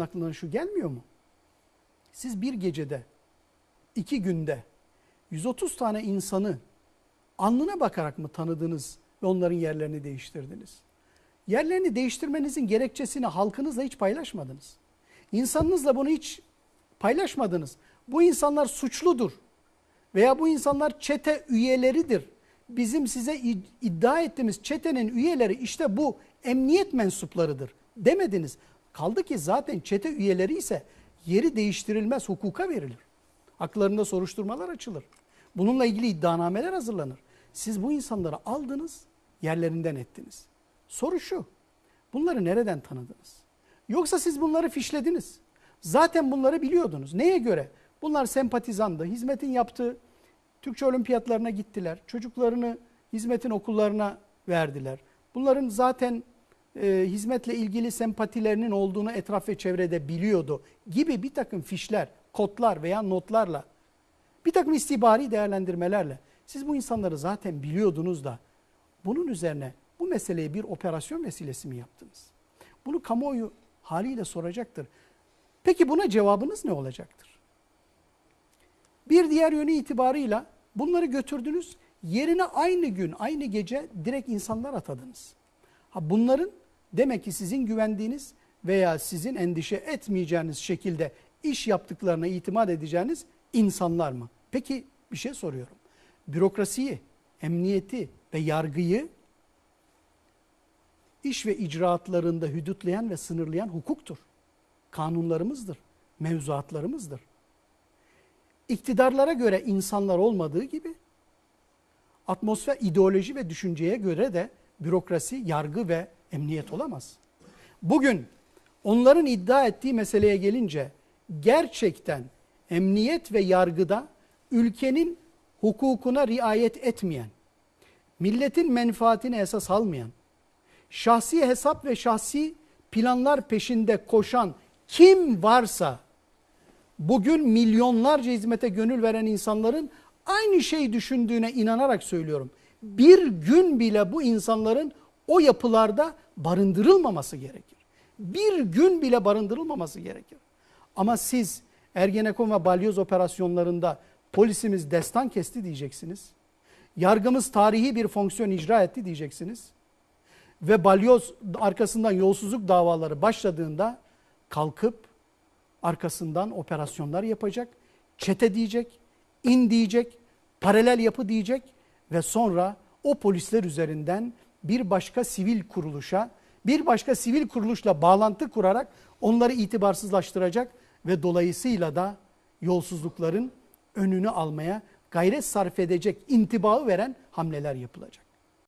aklına şu gelmiyor mu? Siz bir gecede, iki günde 130 tane insanı alnına bakarak mı tanıdınız ve onların yerlerini değiştirdiniz? Yerlerini değiştirmenizin gerekçesini halkınızla hiç paylaşmadınız. İnsanınızla bunu hiç paylaşmadınız. Bu insanlar suçludur veya bu insanlar çete üyeleridir. Bizim size iddia ettiğimiz çetenin üyeleri işte bu emniyet mensuplarıdır demediniz. Kaldı ki zaten çete üyeleri ise yeri değiştirilmez hukuka verilir. Haklarında soruşturmalar açılır. Bununla ilgili iddianameler hazırlanır. Siz bu insanları aldınız, yerlerinden ettiniz. Soru şu, bunları nereden tanıdınız? Yoksa siz bunları fişlediniz. Zaten bunları biliyordunuz. Neye göre? Bunlar sempatizandı, hizmetin yaptığı Türkçe olimpiyatlarına gittiler. Çocuklarını hizmetin okullarına verdiler. Bunların zaten e, hizmetle ilgili sempatilerinin olduğunu etraf ve çevrede biliyordu gibi bir takım fişler, kodlar veya notlarla, bir takım istibari değerlendirmelerle siz bu insanları zaten biliyordunuz da bunun üzerine bu meseleyi bir operasyon vesilesi mi yaptınız? Bunu kamuoyu haliyle soracaktır. Peki buna cevabınız ne olacaktır? Bir diğer yönü itibarıyla bunları götürdünüz, yerine aynı gün, aynı gece direkt insanlar atadınız. Ha bunların demek ki sizin güvendiğiniz veya sizin endişe etmeyeceğiniz şekilde iş yaptıklarına itimat edeceğiniz insanlar mı? Peki bir şey soruyorum. Bürokrasiyi, emniyeti ve yargıyı iş ve icraatlarında hüdütleyen ve sınırlayan hukuktur. Kanunlarımızdır, mevzuatlarımızdır. İktidarlara göre insanlar olmadığı gibi atmosfer, ideoloji ve düşünceye göre de bürokrasi, yargı ve emniyet olamaz. Bugün onların iddia ettiği meseleye gelince gerçekten emniyet ve yargıda ülkenin hukukuna riayet etmeyen, milletin menfaatini esas almayan, şahsi hesap ve şahsi planlar peşinde koşan kim varsa bugün milyonlarca hizmete gönül veren insanların aynı şeyi düşündüğüne inanarak söylüyorum. Bir gün bile bu insanların o yapılarda barındırılmaması gerekir. Bir gün bile barındırılmaması gerekir. Ama siz Ergenekon ve Balyoz operasyonlarında polisimiz destan kesti diyeceksiniz. Yargımız tarihi bir fonksiyon icra etti diyeceksiniz. Ve balyoz arkasından yolsuzluk davaları başladığında kalkıp arkasından operasyonlar yapacak, çete diyecek, in diyecek, paralel yapı diyecek ve sonra o polisler üzerinden bir başka sivil kuruluşa, bir başka sivil kuruluşla bağlantı kurarak onları itibarsızlaştıracak ve dolayısıyla da yolsuzlukların önünü almaya gayret sarf edecek intibağı veren hamleler yapılacak.